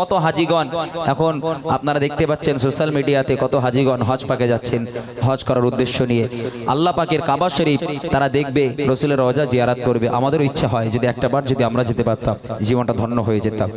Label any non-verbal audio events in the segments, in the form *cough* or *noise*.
কত হাজিগণ? এখন আপনারা দেখতে পাচ্ছেন সোশ্যাল মিডিয়াতে কত হাজিগণ হজ পাকে যাচ্ছেন, হজ করার উদ্দেশ্য নিয়ে। আল্লাহ পাকের কাবা শরীফ তারা দেখবে, রসুলের রজা জিয়ারাত করবে। আমাদেরও ইচ্ছা হয় যদি একটা বার যদি আমরা যেতে পারতাম, জীবনটা ধন্য হয়ে যেতাম।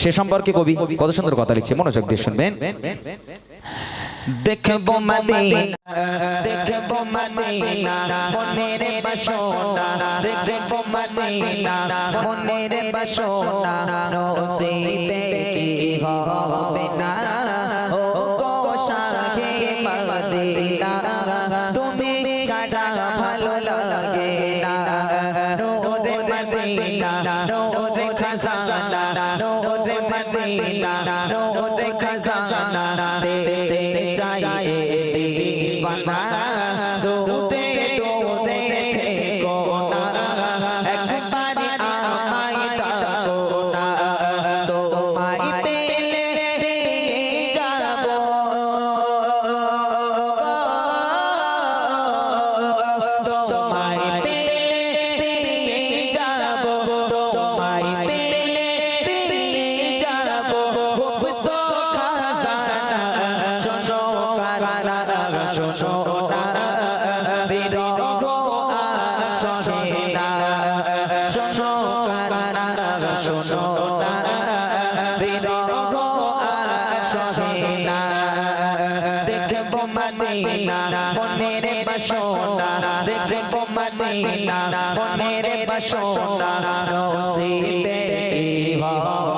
সে সম্পর্কে কবি কত সুন্দর কথা লিখছে, মনোযোগ দিয়ে শুনবেন। দেখব মদিনা দেখব মদিনা, মনের বাসনা। দেখব মদিনা, মনের বাসনা, নসিবে হবে না ও গো শাহে মদিনা। তুমি ছাড়া ভালো লাগে না নূরে মদিনা, নূরে খাজানা, নূরে মদিনা। মদিনা মনের বাসনা দেখব মদিনা মনের বাসনা নসিবে কি হবে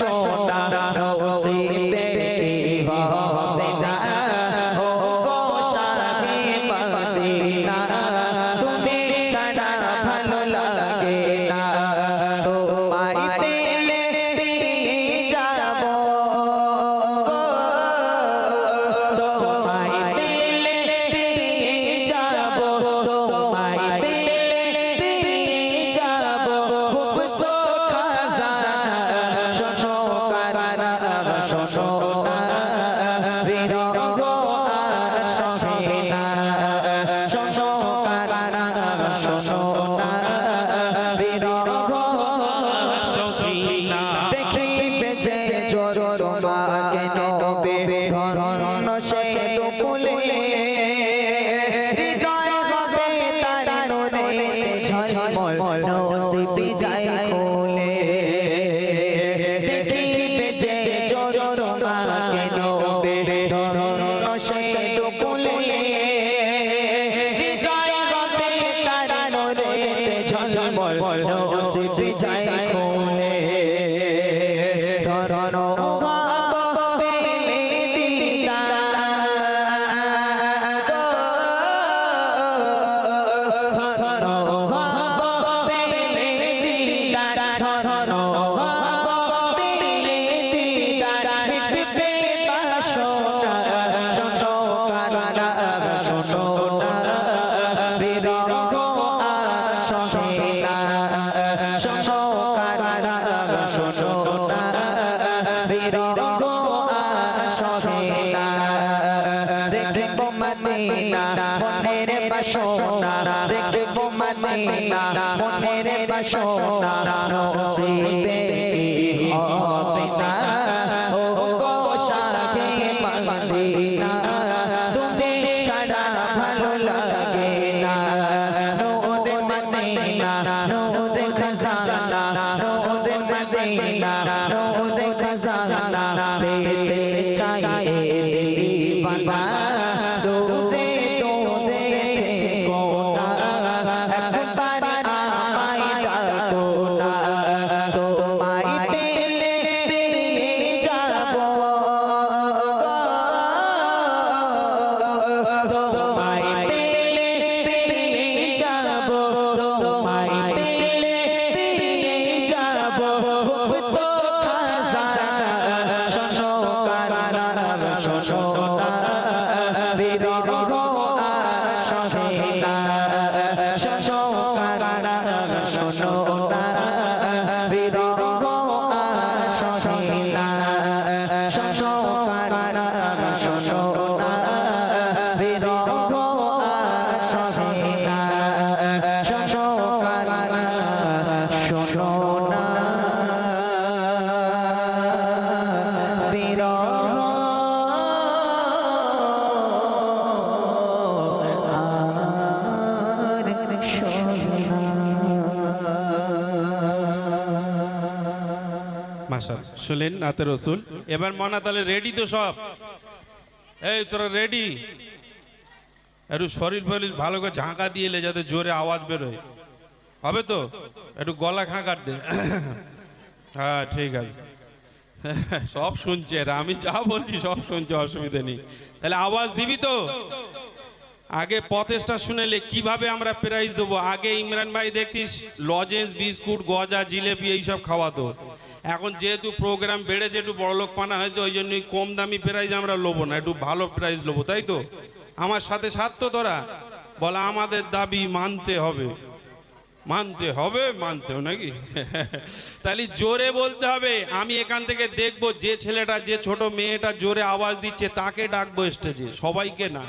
মনের শোনো মদিনা মনের বাসনা নসিবে হবে না ও গো মদিনা তুমি ছাড়া ভালো লাগে না নূর মদিনা নূর খজানা নূর মদিনা মাসাল শুনলেন নাতে রসুল। এবার মনা তাহলে রেডি তো সব। এই তোরা রেডি একটু শরীর ফরির ভালো করে ঝাঁকা দিয়ে এলে যাতে জোরে আওয়াজ বেরোয়। হবে তো? একটু গলা খাঁকার দে হ্যাঁ ঠিক আছে। সব শুনছে আমি যা বলছি সব শুনছে, অসুবিধা নেই। তাহলে আওয়াজ দিবি তো? আগে পতেশটা শুনেলে কীভাবে আমরা প্রাইজ দেবো? আগে ইমরান ভাই দেখতিস লজেন্স বিস্কুট, গজা, জিলেপি এইসব খাওয়াতো। এখন যেহেতু প্রোগ্রাম বেড়েছে, একটু বড়লোক পানা হয়েছে, ওই জন্যই কম দামি প্রাইজ আমরা লোবো না, একটু ভালো প্রাইজ লোবো, তাই তো? আমার সাথে সাথ তো তোরা। বলে, আমাদের দাবি মানতে হবে। মানতে হবে মানতে নাকি? *laughs* তাহলে জোরে বলতে হবে, আমি এখান থেকে দেখব যে ছেলেটা, যে ছোট মেয়েটা জোরে আওয়াজ দিচ্ছে, তাকে ডাকবো স্টেজে সবাইকে না।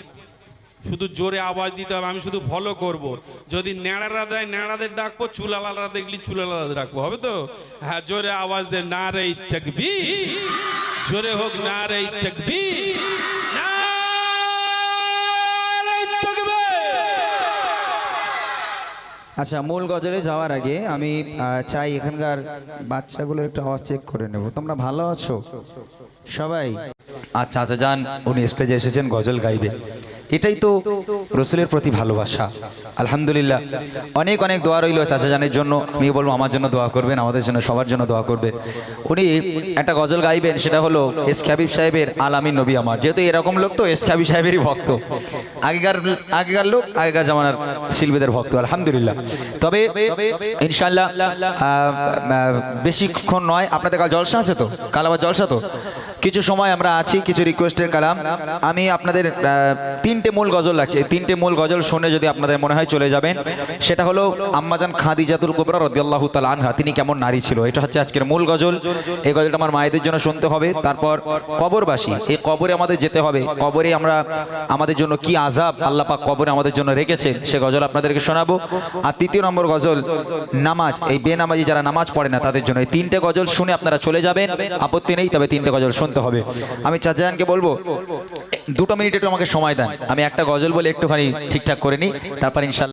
শুধু জোরে আওয়াজ দিতে হবে আমি শুধু ফলো করব। যদি ন্যাড়ারা দেয় ন্যাড়াদের ডাকবো চুলালারা দেখলি চুলালাদের ডাকবো হবে তো? হ্যাঁ জোরে আওয়াজ দে না রে থাকবি জোরে হোক না রে থাকবি আচ্ছা মূল গজলে যাওয়ার আগে আমি চাই এখানকার বাচ্চাগুলোর একটু আওয়াজ চেক করে নেব। তোমরা ভালো আছো? সবাই? আচ্ছা আচ্ছা যান উনি স্টেজে এসেছেন গজল গাইবে। এটাই তো রসুলের প্রতি ভালোবাসা। আলহামদুলিল্লাহ। অনেক অনেক দোয়া রইল চাচা জানের জন্য। আমি বলব, আমার জন্য দোয়া করবেন, আমাদের জন্য, সবার জন্য দোয়া করবেন। উনি একটা গজল গাইবেন, সেটা হলো এস খাবিব সাহেবের আলামী নবী আমার। যেহেতু এরকম লোক তো এস খাবিব সাহেবেরই ভক্ত। আগেকার আগেকার লোক, আগেকার জামানার শিল্পীদের ভক্ত, আলহামদুলিল্লাহ। তবে ইনশাল্লাহ বেশিক্ষণ নয়, আপনাদের কাল জলসা আছে তো? কাল আবার জলসা তো? কিছু সময় আমরা আছি, কিছু রিকোয়েস্টের কালাম। আমি আপনাদের তিনটে মূল গজল লাগছে এই তিনটে মূল গজল শুনে যদি আপনাদের মনে হয় চলে যাবেন, সেটা হলো আম্মাজান খাদিজাতুল কুবরা রদিয়াল্লাহু তাআলা আনহা। তিনি কেমন নারী ছিল? এটা হচ্ছে আজকের মূল গজল। এই গজলটা আমার মায়েদের জন্য শুনতে হবে। তারপর কবরবাসী। এই কবরে আমাদের যেতে হবে। কবরে আমরা, আমাদের জন্য কি আজাব আল্লাহ পাক কবরে আমাদের জন্য রেখেছেন, সে গজল আপনাদেরকে শোনাবো। আর তৃতীয় নম্বর গজল, নামাজ। এই বেনামাজি যারা নামাজ পড়ে না, তাদের জন্য এই তিনটে গজল শুনে আপনারা চলে যাবেন। আপত্তি নেই, তবে তিনটে গজল শুনতে হবে। আমি চাচাজানকে বলব, দুটো মিনিট একটু আমাকে সময় দেন। আমি একটা গজল বলে একটুখানি ঠিকঠাক করে নিই, তারপর ইনশাল্লাহ